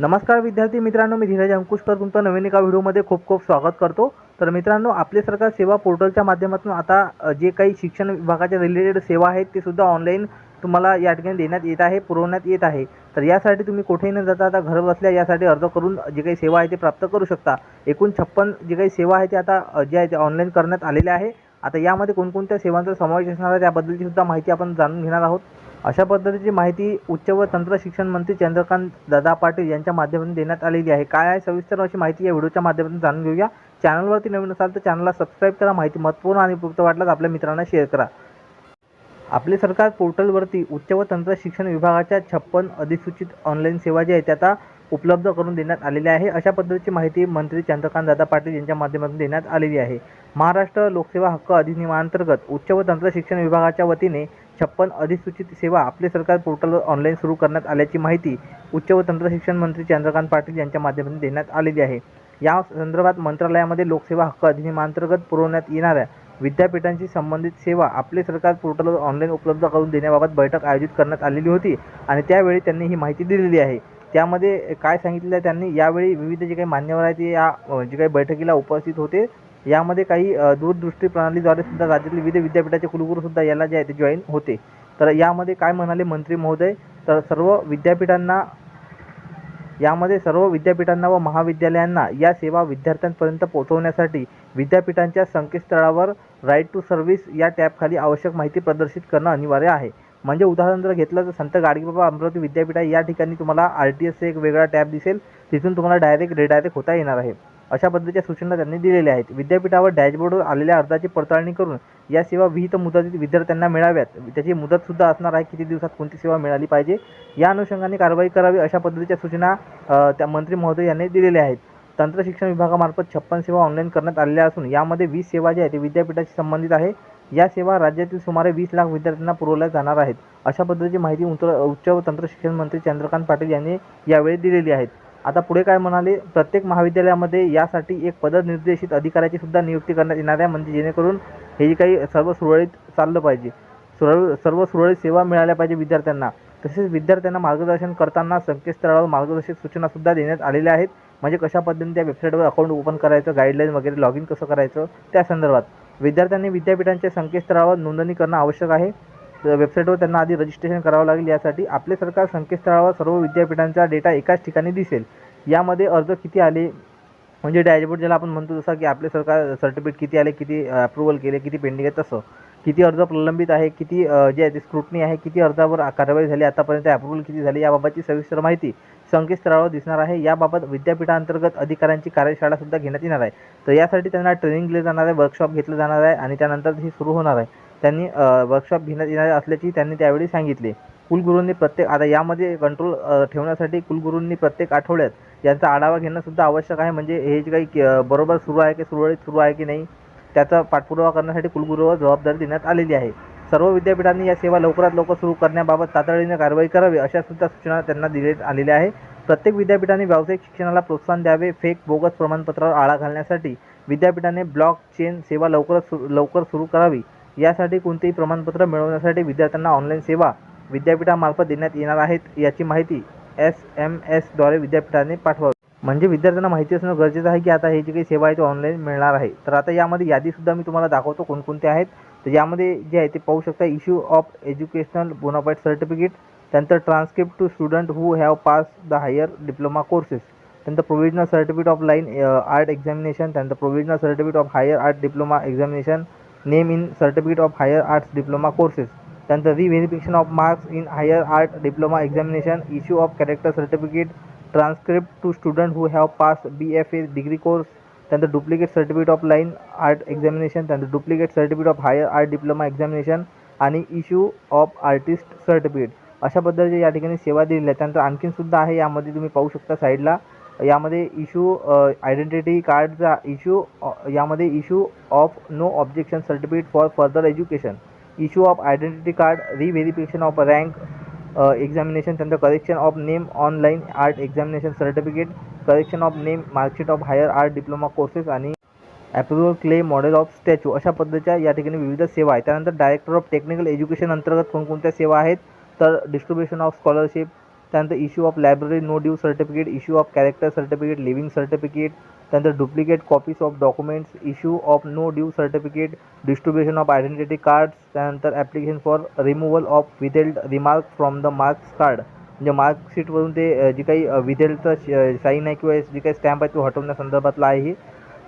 नमस्कार विद्यार्थी मित्रांनो मी धीरज अंकुशकर तुमचं नवीन एका व्हिडिओमध्ये खूप खूप स्वागत करतो. तर मित्रांनो आपले सरकार सेवा पोर्टलच्या माध्यमातून आता जे काही शिक्षण विभागाच्या रिलेटेड सेवा आहेत ते सुद्धा ऑनलाईन तुम्हाला या ठिकाणी देण्यात येत आहे पुरवण्यात येत आहे. तर यासाठी तुम्ही कुठेही न जाता आता घर बसल्या यासाठी अर्ज करून जे काही सेवा आहे ते प्राप्त करू शकता. एकूण छप्पन जे काही सेवा आहे ते आता जे आहे ते ऑनलाईन करण्यात आलेल्या आहे. आता यामध्ये कोणकोणत्या सेवांचा समावेश असणार आहे त्याबद्दलची सुद्धा माहिती आपण जाणून घेणार आहोत. अशा पद्धतीची माहिती उच्च व तंत्र शिक्षण मंत्री चंद्रकांत दादा पाटील यांच्या माध्यमातून देण्यात आलेली आहे. काय आहे सविस्तर अशी माहिती या व्हिडिओच्या माध्यमातून जाणून घेऊया. चॅनलवरती नवीन असाल तर चॅनलला सबस्क्राईब करा. माहिती महत्त्वपूर्ण आणि उपयुक्त वाटल्यास आपल्या मित्रांना शेअर करा. आपले सरकार पोर्टलवरती उच्च व तंत्र शिक्षण विभागाच्या छप्पन अधिसूचित ऑनलाईन सेवा ज्या आहेत त्या आता उपलब्ध करून देण्यात आलेल्या आहे. अशा पद्धतीची माहिती मंत्री चंद्रकांत दादा पाटील यांच्या माध्यमातून देण्यात आलेली आहे. महाराष्ट्र लोकसेवा हक्क अधिनियमांतर्गत उच्च व तंत्र शिक्षण विभागाच्या वतीने छप्पन अधिसूचित सेवा आपले सरकार पोर्टलवर ऑनलाईन सुरू करण्यात आल्याची माहिती उच्च व तंत्रशिक्षण मंत्री चंद्रकांत पाटील यांच्या माध्यमातून देण्यात आलेली आहे. या संदर्भात मंत्रालयामध्ये लोकसेवा हक्क अधिनियमांतर्गत पुरवण्यात येणाऱ्या विद्यापीठांशी संबंधित सेवा आपले सरकार पोर्टलवर ऑनलाईन उपलब्ध करून देण्याबाबत बैठक आयोजित करण्यात आलेली होती आणि त्यावेळी त्यांनी ही माहिती दिलेली आहे. त्यामध्ये काय सांगितलेलं आहे त्यांनी? यावेळी विविध जे काही मान्यवर आहेत ते या जे काही बैठकीला उपस्थित होते यामध्ये काही दूरदृष्टी प्रणालीद्वारे सुद्धा राज्यातील विविध विद्यापीठाचे कुलगुरू सुद्धा याला जे आहे ते जॉईन होते. तर यामध्ये काय म्हणाले मंत्री महोदय? तर सर्व विद्यापीठांना यामध्ये सर्व विद्यापीठांना व महाविद्यालयांना या सेवा विद्यार्थ्यांपर्यंत पोहोचवण्यासाठी विद्यापीठांच्या संकेतस्थळावर राईट टू सर्व्हिस या टॅबखाली आवश्यक माहिती प्रदर्शित करणं अनिवार्य आहे. म्हणजे उदाहरण जर घेतलं तर संत गाडगेबाबा अमरावती विद्यापीठ आहे या ठिकाणी तुम्हाला आर टी एसचा एक वेगळा टॅब दिसेल. तिथून तुम्हाला डायरेक्ट रिडायरेक्ट होता येणार आहे. अशा पद्धतीच्या सूचना त्यांनी दिलेल्या आहेत. विद्यापीठावर डॅशबोर्डवर आलेल्या अर्जाची पडताळणी करून या सेवा विहित मुदतीत विद्यार्थ्यांना मिळाव्यात. त्याची मुदतसुद्धा असणार आहे. किती दिवसात कोणती सेवा मिळाली पाहिजे? या अनुषंगाने कारवाई करावी अशा पद्धतीच्या सूचना त्या मंत्री महोदय यांनी दिलेल्या आहेत. तंत्र शिक्षण विभागामार्फत छप्पन सेवा ऑनलाईन करण्यात आलेल्या असून यामध्ये वीस सेवा ज्या आहेत ते विद्यापीठाशी संबंधित आहे. या सेवा राज्यातील सुमारे वीस लाख विद्यार्थ्यांना पुरवल्या जाणार आहेत. अशा पद्धतीची माहिती उंच उच्च व तंत्र शिक्षण मंत्री चंद्रकांत पाटील यांनी यावेळी दिलेली आहेत आता पुढे काय म्हणाले? प्रत्येक महाविद्यालयामध्ये यासाठी एक पदनिर्देशित अधिकाऱ्याची सुद्धा नियुक्ती करण्यात येणार आहे. म्हणजे जेणेकरून हे जे काही सर्व सुरळीत चाललं पाहिजे सुरळ सर्व सुरळीत सेवा मिळाल्या पाहिजे विद्यार्थ्यांना. तसेच विद्यार्थ्यांना मार्गदर्शन करताना संकेतस्थळावर मार्गदर्शक सूचनासुद्धा देण्यात आलेल्या आहेत. म्हणजे कशा पद्धतीने त्या वेबसाईटवर अकाउंट ओपन करायचं गाईडलाईन वगैरे लॉग इन कसं करायचं त्या संदर्भात. विद्यार्थ्यांनी विद्यापीठांच्या संकेतस्थळावर नोंदणी करणं आवश्यक आहे. वेबसाईटवर त्यांना आधी रजिस्ट्रेशन करावं लागेल. यासाठी आपले सरकार संकेतस्थळावर सर्व विद्यापीठांचा डेटा एकाच ठिकाणी दिसेल. यामध्ये अर्ज किती आले? म्हणजे डॅशबोर्ड ज्याला आपण म्हणतो जसा की आपले सरकार सर्टिफिकेट किती आले किती अप्रुव्हल केले किती पेंडिंग आहे तसं. किती अर्ज प्रलंबित आहे किती जे आहे ते स्क्रुटनी आहे किती अर्जावर कारवाई झाली आतापर्यंत अप्रुव्हल किती झाली याबाबतची सविस्तर माहिती संकेतस्थळावर दिसणार आहे. याबाबत विद्यापीठांतर्गत अधिकाऱ्यांची कार्यशाळासुद्धा घेण्यात येणार आहे. तर यासाठी त्यांना ट्रेनिंग दिलं जाणार आहे वर्कशॉप घेतलं जाणार आहे आणि त्यानंतर ही सुरू होणार आहे. त्यांनी वर्कशॉप घेण्यात येणार असल्याची त्यांनी त्यावेळी सांगितले. कुलगुरूंनी प्रत्येक आता यामध्ये कंट्रोल ठेवण्यासाठी कुलगुरूंनी प्रत्येक आठवड्यात यांचा आढावा घेणंसुद्धा आवश्यक आहे. म्हणजे हे जे काही की, बरोबर सुरू आहे की सुरळीत सुरू आहे की नाही त्याचा पाठपुरावा करण्यासाठी कुलगुरूवर जबाबदारी देण्यात आलेली आहे. सर्व विद्यापीठांनी या सेवा लवकरात लवकर सुरू करण्याबाबत तातडीने कारवाई करावी अशा सुद्धा सूचना त्यांना दिल्यात आलेल्या आहे. प्रत्येक विद्यापीठाने व्यावसायिक शिक्षणाला प्रोत्साहन द्यावे फेक बोगस प्रमाणपत्रावर आळा घालण्यासाठी विद्यापीठाने ब्लॉक चेन सेवा लवकरच सु लवकर सुरू करावी. यासाठी कोणतेही प्रमाणपत्र मिळवण्यासाठी विद्यार्थ्यांना ऑनलाईन सेवा विद्यापीठामार्फत देण्यात येणार आहेत याची माहिती एस एम एसद्वारे विद्यापीठाने पाठवावी. म्हणजे विद्यार्थ्यांना माहिती असणं गरजेचं आहे की आता हे जी काही सेवा आहे ती ऑनलाईन मिळणार आहे. तर आता यामध्ये यादीसुद्धा मी तुम्हाला दाखवतो कोणकोणते आहेत. तर यामध्ये जे आहे ते पाहू शकता issue of educational bonafide certificate त्यानंतर transcript to student who have pass the higher diploma courses त्यानंतर provisional certificate of line art examination त्यानंतर provisional certificate of higher art diploma examination name in certificate of higher arts diploma courses त्यानंतर reverification of marks in higher art diploma examination issue of character certificate transcript to student who have pass B F A degree course त्यानंतर duplicate certificate of line art examination त्यानंतर duplicate certificate of higher art diploma examination आणि issue of artist certificate अशा पद्धतीचे या ठिकाणी सेवा दिलेल्या आहेत. त्यानंतर आणखीन सुद्धा आहे यामध्ये तुम्ही पाहू शकता साईडला यामध्ये इशू आयडेंटिटी कार्डचा इश्यू यामध्ये issue of no objection certificate for further education issue of identity card reverification of rank examination त्यानंतर correction of name online art examination certificate correction of name marksheet of higher art diploma courses आणि approval clay model of statue अशा पद्धतीच्या या ठिकाणी विविध सेवा आहेत. त्यानंतर डायरेक्टर ऑफ टेक्निकल एज्युकेशन अंतर्गत कोणकोणत्या सेवा आहेत? तर डिस्ट्रीब्युशन ऑफ स्कॉलरशिप त्यानंतर issue of library no due certificate issue of character certificate leaving certificate त्यानंतर duplicate copies of documents issue of no due certificate distribution of identity cards त्यानंतर application for removal of withheld remark from the marks card म्हणजे मार्कशीटवरून ते जी जे काही विथेल्डचं sine आहे किंवा जे काही स्टॅम्प आहे तो हटवण्यासंदर्भातला आहे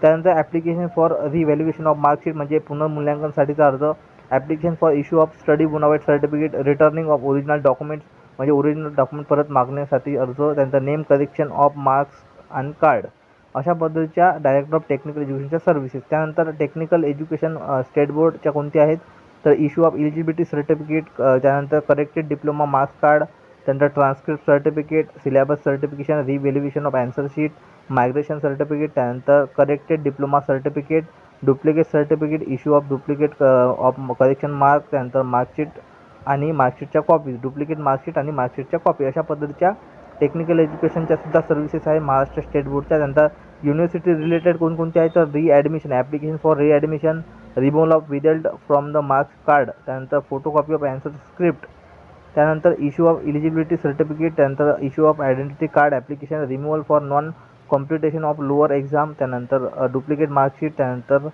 त्यानंतर application for revaluation of marksheet म्हणजे पुनर्मूल्यांकनसाठीचा अर्ज. Application for issue of study bonafide certificate returning of original documents म्हणजे ओरिजिनल डॉक्युमेंट परत मागण्यासाठी अर्ज त्यानंतर नेम करेक्शन ऑफ मार्क्स आणि कार्ड अशा पद्धतीच्या डायरेक्टर ऑफ टेक्निकल एज्युकेशनच्या सर्व्हिसेस त्यानंतर टेक्निकल एज्युकेशन स्टेट बोर्डच्या कोणत्या आहेत? तर इश्यू ऑफ इलिजिबिलिटी सर्टिफिकेट त्यानंतर करेक्टेड डिप्लोमा मार्क्स कार्ड त्यानंतर transcript certificate syllabus certification revaluation of answer sheet migration certificate त्यानंतर corrected diploma certificate duplicate certificate issue of duplicate of correction mark त्यानंतर marksheet आणि मार्कशीटच्या कॉपीज डुप्लिकेट मार्कशीट आणि मार्कशीटच्या copy अशा पद्धतीच्या technical एज्युकेशनच्या सुद्धा services आहे. महाराष्ट्र स्टेट बोर्डच्या त्यानंतर युनिव्हर्सिटी रिलेटेड कोणकोणते आहे तर readmission application for readmission removal of withheld from the marks card त्यानंतर फोटोकॉपी ऑफ अँसर स्क्रिप्ट त्यानंतर इश्यू ऑफ इलिजिबिलिटी सर्टिफिकेट त्यानंतर issue of identity card application removal for non competition of lower exam त्यानंतर duplicate marksheet त्यानंतर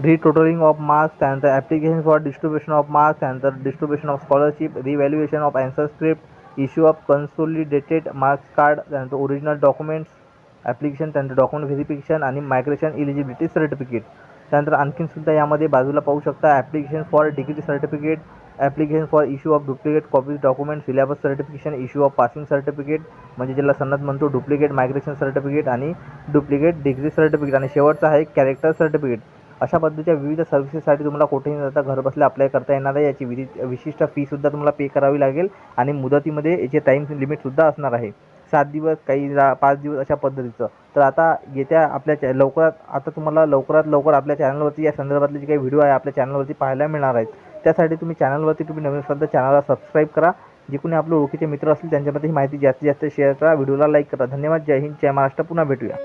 retotalling of marks त्यानंतर application for distribution of marks त्यानंतर distribution of scholarship revaluation of answer script issue of consolidated marks card त्यानंतर original documents application त्यानंतर document verification आणि migration eligibility certificate त्यानंतर आणखीन सुद्धा यामध्ये बाजूला पाहू शकता application for degree certificate application for issue of duplicate copies document syllabus certification issue of passing certificate म्हणजे ज्याला सन्नत म्हणतो डुप्लिकेट मायग्रेशन सर्टिफिकेट आणि डुप्लिकेट डिग्री सर्टिफिकेट आणि शेवटचा आहे कॅरेक्टर सर्टिफिकेट अशा पद्धतीच्या विविध सर्व्हिसेससाठी तुम्हाला कुठेही न जाता घरबसल्या अप्लाय करता येणार आहे. याची विधि विशिष्ट फीसुद्धा तुम्हाला पे करावी लागेल आणि मुदतीमध्ये याचे टाईम लिमिटसुद्धा असणार आहे. सात दिवस काही रा पाच दिवस अशा पद्धतीचं. तर आता येत्या आपल्या चॅ लवकरात आता तुम्हाला लवकरात लवकर आपल्या चॅनलवरती या संदर्भातले जे काही व्हिडिओ आहे आपल्या चॅनलवरती पाहायला मिळणार आहेत. त्यासाठी तुम्ही चॅनलवरती तुम्ही नवीन असाल तर चॅनलला सबस्क्राईब करा. जे कोणी आपले ओळखीचे मित्र असतील त्यांच्यामध्ये ही माहिती जास्तीत जास्त शेअर करा. व्हिडिओला लाईक करा. धन्यवाद. जय हिंद. जय महाराष्ट्र. पुन्हा भेटूया.